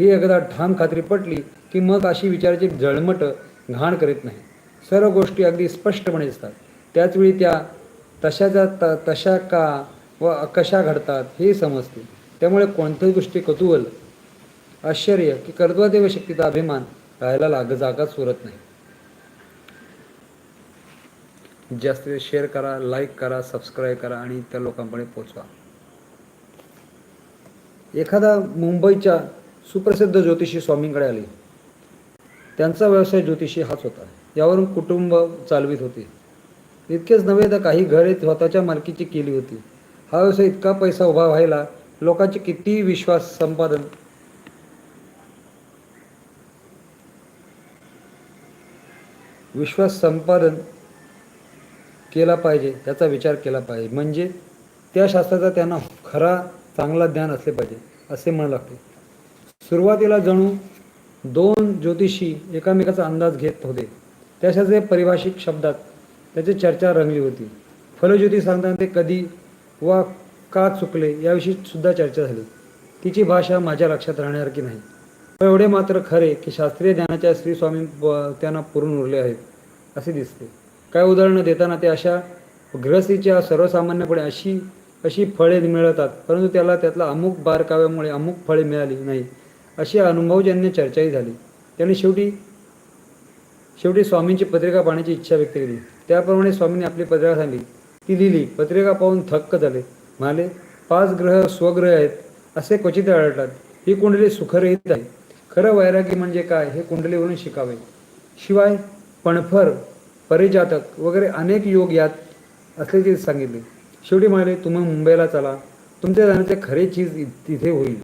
ही एकदा ठाम खात्री पटली की मग अशी विचाराची जळमट घाण करीत नाही. सर्व गोष्टी अगदी स्पष्टपणे दिसतात. त्याचवेळी त्या तशाच्या त तशा का व कशा घडतात हे समजते त्यामुळे कोणत्याही गोष्टी कुतूहल आश्चर्य की कर्तव्य शक्तीचा अभिमान राहायला लाग जागाच सुरत नाही. जास्तीत जास्त शेअर करा लाईक करा सबस्क्राईब करा आणि इतर लोकांपर्यंत पोचवा एखादा मुंबईच्या सुप्रसिद्ध ज्योतिषी स्वामींकडे आले. त्यांचा व्यवसाय ज्योतिषी हाच होता. यावरून कुटुंब चालवित होते. इतकेच नव्हे तर काही घरे स्वतःच्या मालकीची केली होती. हा व्यवसाय इतका पैसा उभा व्हायला लोकांचे किती विश्वास संपादन. विश्वास संपादन केला पाहिजे त्याचा विचार केला पाहिजे. म्हणजे त्या शास्त्राचा त्यांना खरा चांगला ज्ञान असले पाहिजे असे म्हणू लागते. सुरुवातीला जणू दोन ज्योतिषी एकामेकाचा अंदाज घेत होते. त्याच्याचे परिभाषिक शब्दात त्याची चर्चा रंगली होती. फलज्योती सांगताना ते कधी वा का चुकले याविषयी सुद्धा चर्चा झाली. तिची भाषा माझ्या लक्षात राहण्यासारखी नाही. पण एवढे मात्र खरे की शास्त्रीय ज्ञानाच्या श्री स्वामी त्यांना पुरून उरले आहेत असे दिसते. काय उदाहरणं देताना ते अशा ग्रहस्थीच्या सर्वसामान्यपणे अशी अशी फळे मिळतात परंतु त्याला त्यातला अमुक बारकाव्यामुळे अमुक फळे मिळाली नाही अशी अनुभवजन्य चर्चाही झाली. त्यांनी शेवटी शेवटी स्वामींची पत्रिका पाहण्याची इच्छा व्यक्त केली. त्याप्रमाणे स्वामींनी आपली पत्रिका सांगली ती लिहिली पत्रिका पाहून थक्क झाले. म्हणाले पाच ग्रह स्वग्रह आहेत असे क्वचित आढळतात. ही कुंडली सुखरहित आहे. खरं वैरागी म्हणजे काय हे कुंडलीवरून शिकावे. शिवाय पणफर परिजातक वगैरे अनेक योग यात असल्याचे सांगितले. शेवटी म्हणाले तुम्ही मुंबईला चला. तुमच्या जाण्याचे खरे चीज तिथे होईल.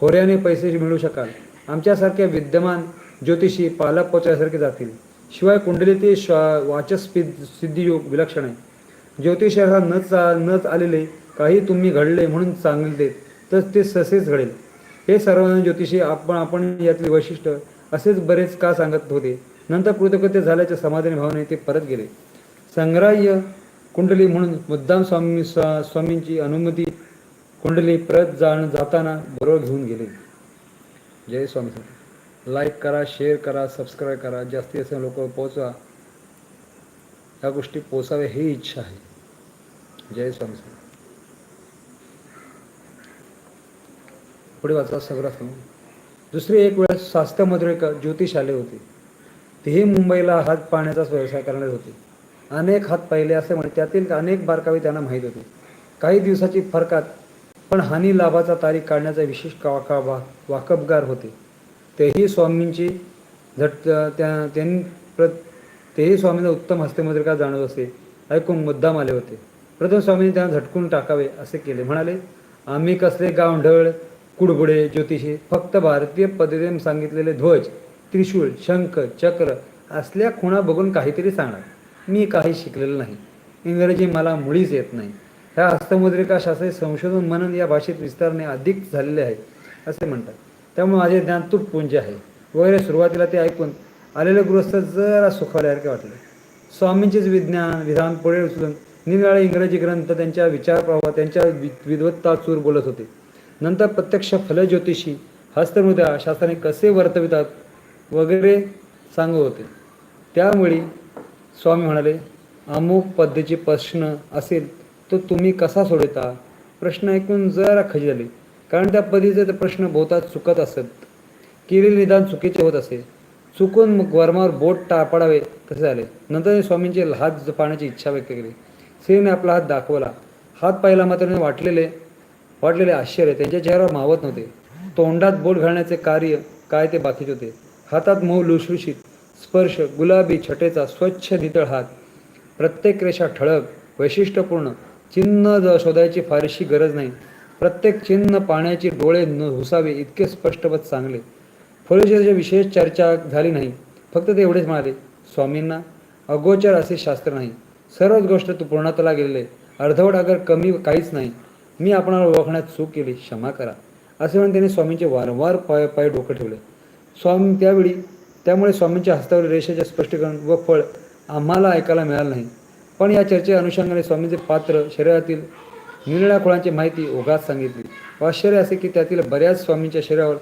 खोऱ्याने पैसे मिळू शकाल. आमच्यासारख्या विद्यमान ज्योतिषी पालक पोचण्यासारखे जातील. शिवाय कुंडलीतील श्वा वाचस सिद्धियोग विलक्षण आहे. ज्योतिषाला न चा न आलेले काही तुम्ही घडले म्हणून सांगले तर ते तसेच घडेल. हे सर्वजण ज्योतिषी आपण आपण यातले वैशिष्ट्य असेच बरेच का सांगत होते. नंतर कृतकृत्य झाल्याच्या समाधानी भावने ते परत गेले. संग्राह्य कुंडली म्हणून मुद्दाम स्वामी स्वामींची अनुमती कुंडली परत जाण जाताना बरोबर घेऊन गेले. जय स्वामी सर लाईक करा शेअर करा सबस्क्राईब करा. जास्तीत जास्त लोक पोहोचवा. या गोष्टी पोचाव्या ही इच्छा आहे. जय स्वामी सर पुढे वाचा सगळं दुसरी एक वेळ शास्त्र एक ज्योतिष आले होते. तेही मुंबईला हात पाहण्याचाच व्यवसाय करणार होते. अनेक हात पाहिले असे म्हणे त्यातील अनेक बारकावे त्यांना माहीत होते. काही दिवसाची फरकात पण हानी लाभाचा तारीख काढण्याचा विशेष काका वा वाकबगार होते. तेही स्वामींची झट त्या त्यांनी प्र तेही स्वामींना उत्तम हस्तमुद्रिका जाणवत असे ऐकून मुद्दाम आले होते. प्रथम स्वामींनी त्यांना झटकून टाकावे असे केले. म्हणाले आम्ही कसले गावढळ कुडबुडे ज्योतिषी फक्त भारतीय पद्धतीने सांगितलेले ध्वज त्रिशूळ शंख चक्र असल्या खुणा बघून काहीतरी सांगणार मी काही शिकलेलं नाही. इंग्रजी मला मुळीच येत नाही. ह्या हस्तमुद्रिका शास्त्रीय संशोधन मनन या भाषेत विस्तारणे अधिक झालेले आहे असे म्हणतात. त्यामुळे माझे ज्ञान तुटपुंज आहे. वगैरे सुरुवातीला ते ऐकून आलेले गृहस्थ जरा सुखावल्यासारखे वाटले. स्वामींचेच विज्ञान विधान पुढे उचलून निरनिराळे इंग्रजी ग्रंथ त्यांच्या विचारप्रवाह त्यांच्या वि- विद्वत्ता चूर बोलत होते. नंतर प्रत्यक्ष फलज्योतिषी हस्तमुद्रा शास्त्राने कसे वर्तवितात वगैरे सांगत होते. त्यामुळे स्वामी म्हणाले अमुक पद्धतीचे प्रश्न असेल तो तुम्ही कसा सोडवता प्रश्न ऐकून जरा खजी झाली कारण त्या पद्धतीचे ते प्रश्न बहुतात चुकत असत. केलेले निदान चुकीचे होत असे. चुकून मग वर्मावर बोट टाळपाडावे कसे झाले? नंतर स्वामींचे हात पाहण्याची इच्छा व्यक्त केली. स्त्रीने आपला हात दाखवला. हात पाहिला मात्र वाटलेले वाटलेले आश्चर्य. त्यांच्या चेहऱ्यावर मावत नव्हते. तोंडात बोट घालण्याचे कार्य काय ते बाकीचे होते. हातात मऊ लुशलुशीत स्पर्श गुलाबी छटेचा स्वच्छ नितळ हात. प्रत्येक रेषा ठळक वैशिष्ट्यपूर्ण. चिन्ह शोधायची फारशी गरज नाही. प्रत्येक चिन्ह पाण्याची डोळे न हुसावे इतके स्पष्टपत चांगले. फळोशीची विशेष चर्चा झाली नाही. फक्त ते एवढेच म्हणाले स्वामींना अगोचर असे शास्त्र नाही. सर्वच गोष्ट तू पूर्णत्वाला गेलेले. अर्धवट अगर कमी काहीच नाही. मी आपणाला ओळखण्यात चूक केली क्षमा करा. असे म्हणून त्याने स्वामींचे वारंवार पाय पाय डोकं ठेवले. स्वामी त्यावेळी त्यामुळे स्वामींच्या हस्तावरील रेषेचे स्पष्टीकरण व फळ आम्हाला ऐकायला मिळालं नाही. पण या चर्चे अनुषंगाने स्वामींचे पात्र शरीरातील निरळ्या खुळांची माहिती ओघात सांगितली. आश्चर्य असे की त्यातील बऱ्याच स्वामींच्या शरीरावर